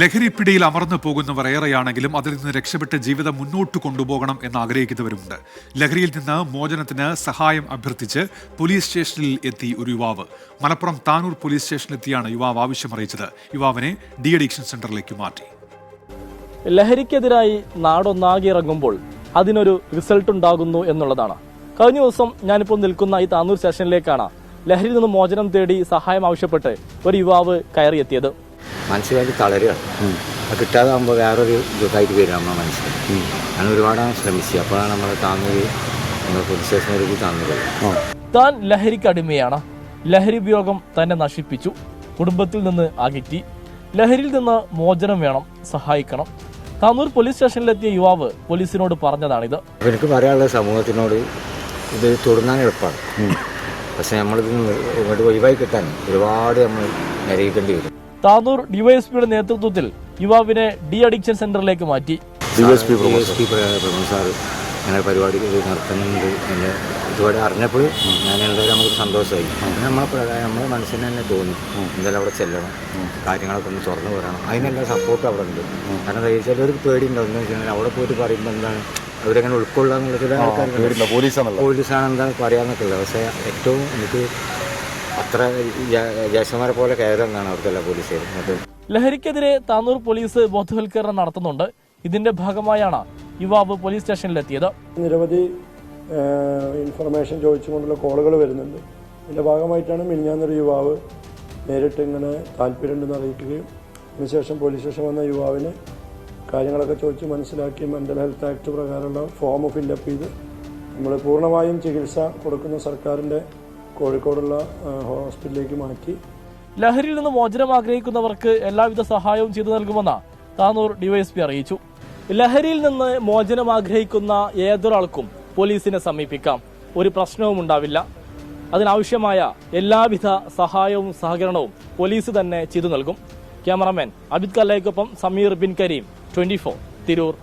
ലഹരിപ്പിടിയിൽ അമർന്നു പോകുന്നവർ ഏറെയാണെങ്കിലും അതിൽ നിന്ന് രക്ഷപ്പെട്ട് ജീവിതം മുന്നോട്ട് കൊണ്ടുപോകണം എന്ന് ആഗ്രഹിക്കുന്നവരുമുണ്ട്. ലഹരിയിൽ നിന്ന് മോചനത്തിന് സഹായം അഭ്യർത്ഥിച്ച് പോലീസ് സ്റ്റേഷനിൽ എത്തി ഒരു യുവാവ്. മലപ്പുറം താനൂർ പോലീസ് സ്റ്റേഷനിലെത്തിയാണ് യുവാവ് ആവശ്യമറിയിച്ചത്. യുവാവിനെ ഡി അഡിക്ഷൻ സെന്ററിലേക്ക് മാറ്റി. ലഹരിക്കെതിരായി നാടൊന്നാകെ ഇറങ്ങുമ്പോൾ അതിനൊരു റിസൾട്ട് ഉണ്ടാകുന്നു എന്നുള്ളതാണ്. കഴിഞ്ഞ ദിവസം ഞാനിപ്പോൾ നിൽക്കുന്ന ഈ താനൂർ സ്റ്റേഷനിലേക്കാണ് ലഹരിയിൽ നിന്ന് മോചനം തേടി സഹായം ആവശ്യപ്പെട്ട് ഒരു യുവാവ് കയറിയെത്തിയത്. മനസ്സിലാക്കി തളരുകയാണ് അത് കിട്ടാതാകുമ്പോൾ വേറൊരു ഇതായിട്ട് വരും നമ്മുടെ മനസ്സിൽ. അങ്ങനെ ഒരുപാട് ശ്രമിച്ചു. അപ്പോഴാണ് നമ്മൾ താന്നൂര് നമ്മൾ പോലീസ് സ്റ്റേഷനിലേക്ക് താന്നൂര് താൻ ലഹരിക്ക് അടിമയാണ്. ലഹരി ഉപയോഗം തന്നെ നശിപ്പിച്ചു. കുടുംബത്തിൽ നിന്ന് അകറ്റി. ലഹരിയിൽ നിന്ന് മോചനം വേണം സഹായിക്കണം. താനൂർ പോലീസ് സ്റ്റേഷനിലെത്തിയ യുവാവ് പോലീസിനോട് പറഞ്ഞതാണിത്. എനിക്ക് പറയാനുള്ള സമൂഹത്തിനോട് ഇത് തുടങ്ങാൻ എളുപ്പമാണ്. പക്ഷെ നമ്മളിത് ഇങ്ങോട്ട് ഒഴിവായി കിട്ടാൻ ഒരുപാട് നമ്മൾ നിരയിക്കേണ്ടി വരും. താനൂർ ഡിവൈഎസ്പിയുടെ നേതൃത്വത്തിൽ യുവാവിനെ ഡി അഡിക്ഷൻ സെന്ററിലേക്ക് മാറ്റി. ഡി എസ് പി സാർ അങ്ങനെ പരിപാടി നടത്തുന്നുണ്ട്. എന്റെ ഇതുപോലെ അറിഞ്ഞപ്പോൾ ഞാൻ എന്തായാലും നമുക്ക് സന്തോഷമായി. നമ്മളെ നമ്മുടെ മനസ്സിന് തന്നെ തോന്നി. എന്തായാലും അവിടെ ചെല്ലണം. കാര്യങ്ങളൊക്കെ ഒന്ന് തുറന്നു പറയണം അതിനെല്ലാം സപ്പോർട്ട് അവിടെ ഉണ്ട്. കാരണം ഒരു പേടി ഉണ്ടാവും എന്ന് വെച്ചാൽ അവിടെ പോയിട്ട് പറയുമ്പോൾ എന്താണ്? അവരെങ്ങനെ ഉൾക്കൊള്ളാന്നുള്ള ചില ആൾക്കാർ പോലീസാണ് എന്താണ് പറയാന്നൊക്കെ ഉള്ളത് പക്ഷേ ഏറ്റവും എനിക്ക് അത്ര ജേഷന്മാരെ പോലെ കയറുന്നതാണ് അവിടുത്തെ പോലീസുകാർ എന്നിട്ട് ലഹരിക്കെതിരെ താനൂർ പോലീസ് ബോധവൽക്കരണം നടത്തുന്നുണ്ട്. ഇതിന്റെ ഭാഗമായാണ് യുവാവ് പോലീസ് സ്റ്റേഷനിലെത്തിയത്. നിരവധി ഇൻഫർമേഷൻ ചോദിച്ചുകൊണ്ടുള്ള കോളുകൾ വരുന്നുണ്ട്. ഇതിന്റെ ഭാഗമായിട്ടാണ് മിനിഞ്ഞാന്നൊരു യുവാവ് നേരിട്ട് ഇങ്ങനെ താല്പര്യമുണ്ടെന്ന് അറിയിക്കുകയും അതിനുശേഷം പോലീസ് സ്റ്റേഷൻ വന്ന യുവാവിന് കാര്യങ്ങളൊക്കെ ചോദിച്ച് മനസ്സിലാക്കി മെന്റൽ ഹെൽത്ത് ആക്ട് പ്രകാരമുള്ള ഫോം ഫില്ലപ്പ് ചെയ്ത് നമ്മൾ പൂർണമായും ചികിത്സ കൊടുക്കുന്ന സർക്കാരിന്റെ കോഴിക്കോടുള്ള ഹോസ്പിറ്റലിലേക്ക് മാറ്റി. ലഹരിയിൽ നിന്ന് മോചനം ആഗ്രഹിക്കുന്നവർക്ക് എല്ലാവിധ സഹായവും ചെയ്തു നൽകുമെന്ന് താനൂർ ഡിവൈഎസ്പി അറിയിച്ചു. ലഹരിയിൽ നിന്ന് മോചനം ആഗ്രഹിക്കുന്ന ഏതൊരാൾക്കും പോലീസിനെ സമീപിക്കാം. ഒരു പ്രശ്നവും ഉണ്ടാവില്ല. അതിനാവശ്യമായ എല്ലാവിധ സഹായവും സഹകരണവും പോലീസ് തന്നെ ചെയ്തു നൽകും. ക്യാമറാമാൻ അബിദ് കല്ലയ്ക്കൊപ്പം സമീർ ബിൻ കരീം ട്വന്റി തിരൂർ.